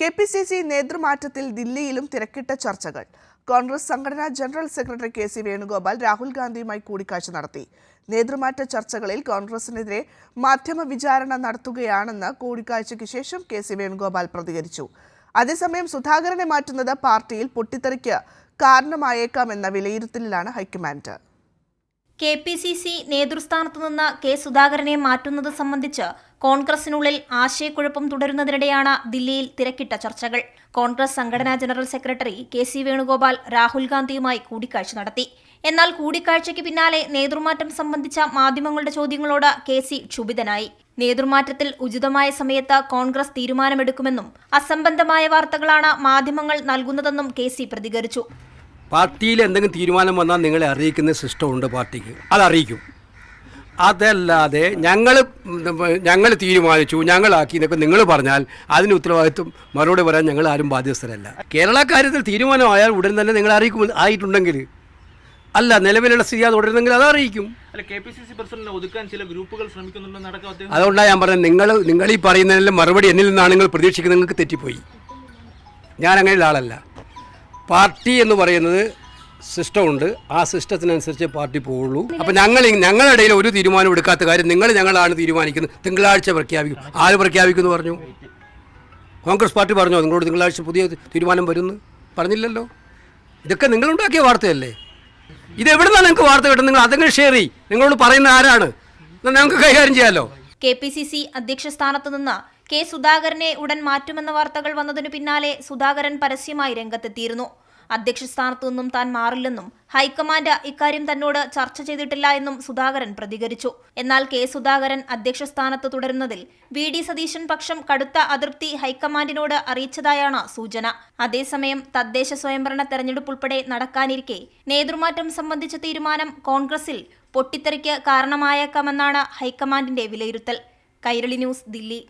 K P C C നേതൃമാറ്റത്തിൽ ദില്ലിയിലും തിരക്കിട്ട ചർച്ചകൾ. കോൺഗ്രസ് സംഘടനാ general secretary K C Venugopal Rahul ഗാന്ധിയുമായി കൂടിക്കാഴ്ച നടത്തി. നേതൃമാറ്റ ചർച്ചകളിൽ കോൺഗ്രസിനെതിരെ മാധ്യമ വിചാരണ നടത്തുകയാണെന്ന് കൂടിക്കാഴ്ചയ്ക്ക് ശേഷം കെ സി വേണുഗോപാൽ പ്രതികരിച്ചു. അതേസമയം സുധാകരനെ മാറ്റുന്നത് പാർട്ടിയിൽ പൊട്ടിത്തെറിക്ക് കാരണമായേക്കാമെന്ന വിലയിരുത്തലിലാണ് high command. K P C C നേതൃസ്ഥാനത്ത് നിന്ന് കെ സുധാകരനെ മാറ്റുന്നത് സംബന്ധിച്ച് കോൺഗ്രസിനുള്ളിൽ ആശയക്കുഴപ്പം തുടരുന്നതിനിടെയാണ് ദില്ലിയിൽ തിരക്കിട്ട ചർച്ചകൾ. കോൺഗ്രസ് സംഘടനാ general secretary K C Venugopal Rahul ഗാന്ധിയുമായി കൂടിക്കാഴ്ച നടത്തി. എന്നാൽ കൂടിക്കാഴ്ചയ്ക്ക് പിന്നാലെ നേതൃമാറ്റം സംബന്ധിച്ച മാധ്യമങ്ങളുടെ ചോദ്യങ്ങളോട് കെ സി ക്ഷുഭിതനായി. നേതൃമാറ്റത്തിൽ ഉചിതമായ സമയത്ത് കോൺഗ്രസ് തീരുമാനമെടുക്കുമെന്നും അസംബന്ധമായ വാർത്തകളാണ് മാധ്യമങ്ങൾ നൽകുന്നതെന്നും കെ സി പ്രതികരിച്ചു. പാർട്ടിയിൽ എന്തെങ്കിലും തീരുമാനം വന്നാൽ നിങ്ങളെ അറിയിക്കുന്ന സിസ്റ്റമുണ്ട് പാർട്ടിക്ക്. അതറിയിക്കും. അതല്ലാതെ ഞങ്ങൾ ഞങ്ങൾ തീരുമാനിച്ചു ഞങ്ങളാക്കി എന്നൊക്കെ നിങ്ങൾ പറഞ്ഞാൽ അതിന് ഉത്തരവാദിത്വം മറുപടി പറയാൻ ഞങ്ങൾ ആരും ബാധ്യസ്ഥരല്ല. കേരള കാര്യത്തിൽ തീരുമാനമായാൽ ഉടൻ തന്നെ നിങ്ങൾ അറിയിക്കും ആയിട്ടുണ്ടെങ്കിൽ. അല്ല നിലവിലുള്ള സ്ഥിതി അത് തുടരുന്നെങ്കിൽ അത് അറിയിക്കും. അതുകൊണ്ടാണ് ഞാൻ പറഞ്ഞത് നിങ്ങൾ നിങ്ങൾ ഈ പറയുന്നതിൽ മറുപടി എന്നിൽ നിന്നാണ് നിങ്ങൾ പ്രതീക്ഷിക്കുന്നത് നിങ്ങൾക്ക് തെറ്റിപ്പോയി. ഞാൻ അങ്ങനെയുള്ള ആളല്ല. പാർട്ടി എന്ന് പറയുന്നത് സിസ്റ്റമുണ്ട്. ആ സിസ്റ്റത്തിനനുസരിച്ച് പാർട്ടി പോവുള്ളൂ. അപ്പം ഞങ്ങൾ ഞങ്ങളുടെ ഇടയിൽ ഒരു തീരുമാനം എടുക്കാത്ത കാര്യം നിങ്ങൾ ഞങ്ങളാണ് തീരുമാനിക്കുന്നത്. തിങ്കളാഴ്ച പ്രഖ്യാപിക്കും. ആര് പ്രഖ്യാപിക്കുമെന്ന് പറഞ്ഞു? കോൺഗ്രസ് പാർട്ടി പറഞ്ഞോ? നിങ്ങളോട് തിങ്കളാഴ്ച പുതിയ തീരുമാനം വരുന്നു? പറഞ്ഞില്ലല്ലോ. ഇതൊക്കെ നിങ്ങളുണ്ടാക്കിയ വാർത്തയല്ലേ? ഇത് എവിടെ നിന്നാണ് നിങ്ങൾക്ക് വാർത്ത കിട്ടുന്നത്? നിങ്ങൾ അതെങ്കിലും ഷെയർ ചെയ്യും? നിങ്ങളോട് പറയുന്ന ആരാണ്? ഞങ്ങൾക്ക് കൈകാര്യം ചെയ്യാമല്ലോ കെ പി സി സി അധ്യക്ഷ സ്ഥാനത്ത് നിന്ന് കെ സുധാകരനെ ഉടൻ മാറ്റുമെന്ന വാർത്തകൾ വന്നതിനു പിന്നാലെ സുധാകരൻ പരസ്യമായി രംഗത്തെത്തിയിരുന്നു. അധ്യക്ഷ സ്ഥാനത്തു നിന്നും താൻ മാറില്ലെന്നും ഹൈക്കമാൻഡ് ഇക്കാര്യം തന്നോട് ചർച്ച ചെയ്തിട്ടില്ല എന്നും സുധാകരൻ പ്രതികരിച്ചു. എന്നാൽ കെ സുധാകരൻ അധ്യക്ഷ സ്ഥാനത്ത് തുടരുന്നതിൽ വി ഡി സതീശൻ പക്ഷം കടുത്ത അതൃപ്തി ഹൈക്കമാൻഡിനോട് അറിയിച്ചതായാണ് സൂചന. അതേസമയം തദ്ദേശ സ്വയംഭരണ തെരഞ്ഞെടുപ്പ് ഉൾപ്പെടെ നടക്കാനിരിക്കെ നേതൃമാറ്റം സംബന്ധിച്ച തീരുമാനം കോൺഗ്രസിൽ പൊട്ടിത്തെറിക്ക് കാരണമായേക്കാമെന്നാണ് ഹൈക്കമാൻഡിന്റെ വിലയിരുത്തൽ. കൈരളി ന്യൂസ് ദില്ലി.